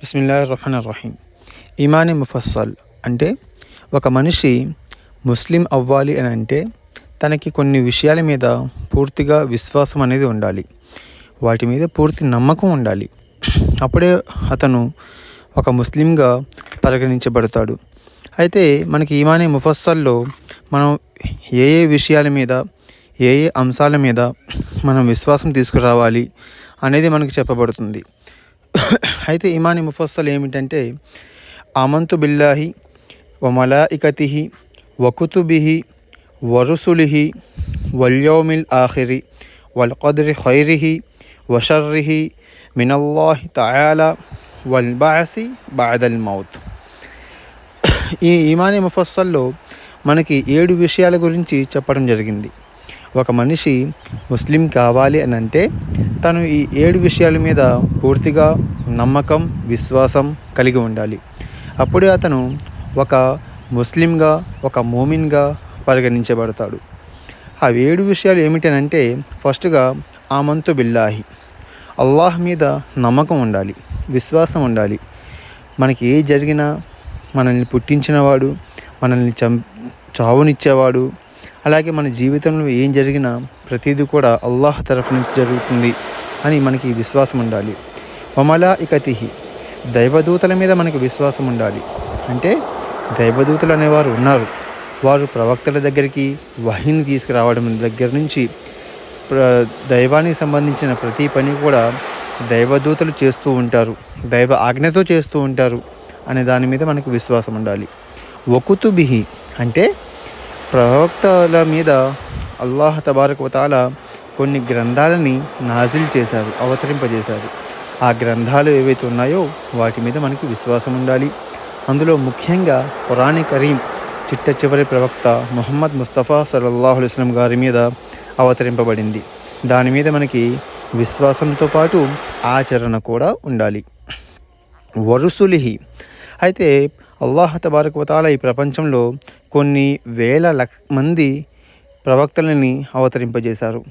బిస్మిల్లా రహమాన్ రహీం ఇమాని ముఫస్సల్ అంటే ఒక మనిషి ముస్లిం అవ్వాలి అని అంటే తనకి కొన్ని విషయాల మీద పూర్తిగా విశ్వాసం అనేది ఉండాలి. వాటి మీద పూర్తి నమ్మకం ఉండాలి. అప్పుడే అతను ఒక ముస్లింగా పరిగణించబడతాడు. అయితే మనకి ఈమాని ముఫస్సల్లో మనం ఏ ఏ విషయాల మీద ఏ ఏ అంశాల మీద మనం విశ్వాసం తీసుకురావాలి అనేది మనకు చెప్పబడుతుంది. అయితే ఇమాని ముఫస్సల్ ఏమిటంటే అమంతు బిల్లాహి వమలాయికతిహి వకుతుబిహి వరుసులిహి వల్యోమిల్ ఆఖిరి వల్కద్రి ఖైరిహి వషర్రిహి మినల్లాహి తయాలా వల్ బాసి బాదల్ మౌత్. ఈ ఇమాని ముఫస్సల్లో మనకి ఏడు విషయాల గురించి చెప్పడం జరిగింది. ఒక మనిషి ముస్లిం కావాలి అని అంటే తను ఈ ఏడు విషయాల మీద పూర్తిగా నమ్మకం విశ్వాసం కలిగి ఉండాలి. అప్పుడే అతను ఒక ముస్లింగా ఒక మోమిన్గా పరిగణించబడతాడు. ఆ ఏడు విషయాలు ఏమిటనంటే ఫస్ట్గా ఆమంతు బిల్లాహి. అల్లాహ్ మీద నమ్మకం ఉండాలి విశ్వాసం ఉండాలి. మనకి ఏ జరిగినా మనల్ని పుట్టించినవాడు మనల్ని చం చావునిచ్చేవాడు అలాగే మన జీవితంలో ఏం జరిగినా ప్రతిదీ కూడా అల్లాహ్ తరఫు నుంచి జరుగుతుంది అని మనకి విశ్వాసం ఉండాలి. వమలా ఇకతిహి దైవదూతల మీద మనకి విశ్వాసం ఉండాలి. అంటే దైవదూతలు అనేవారు ఉన్నారు. వారు ప్రవక్తల దగ్గరికి వహిని తీసుకురావడం దగ్గర నుంచి దైవానికి సంబంధించిన ప్రతి పని కూడా దైవదూతలు చేస్తూ ఉంటారు. దైవ ఆజ్ఞతో చేస్తూ ఉంటారు అనే దాని మీద మనకు విశ్వాసం ఉండాలి. వకుతుబిహి అంటే ప్రవక్తల మీద అల్లాహ్ తబారకుతాల కొన్ని గ్రంథాలని నాజిల్ చేశారు అవతరింపజేశారు. ఆ గ్రంథాలు ఏవైతే ఉన్నాయో వాటి మీద మనకి విశ్వాసం ఉండాలి. అందులో ముఖ్యంగా పురాణి కరీం చిట్ట చివరి ప్రవక్త మొహమ్మద్ ముస్తఫా సల్లల్లాహు అస్లం గారి మీద అవతరింపబడింది. దాని మీద మనకి విశ్వాసంతో పాటు ఆచరణ కూడా ఉండాలి. వరుసులిహి. అయితే అల్లాహ్ తబారకువతాల ఈ ప్రపంచంలో కొన్ని వేల లక్ మంది ప్రవక్తలని అవతరింపజేశారు.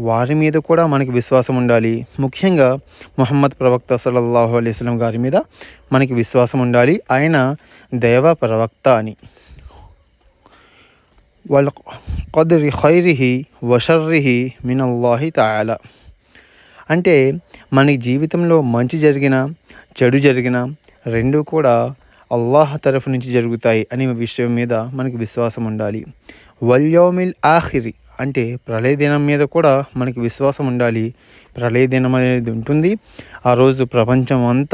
వారి మీద కూడా మనకి విశ్వాసం ఉండాలి. ముఖ్యంగా మొహమ్మద్ ప్రవక్త సల్లల్లాహు అలైస్లం గారి మీద మనకి విశ్వాసం ఉండాలి. ఆయన దైవ ప్రవక్త అని. వాళ్ళ కదరి ఖైరిహి వషర్రిహి మినల్లాహి తాయాల అంటే మన జీవితంలో మంచి జరిగిన చెడు జరిగిన రెండు కూడా అల్లాహ్ తరఫు నుంచి జరుగుతాయి అనే విషయం మీద మనకి విశ్వాసం ఉండాలి. వల్యోమిల్ ఆఖిరి అంటే ప్రళయ దినం మీద కూడా మనకి విశ్వాసం ఉండాలి. ప్రళయ దినం అనేది ఉంటుంది. ఆ రోజు ప్రపంచం అంతా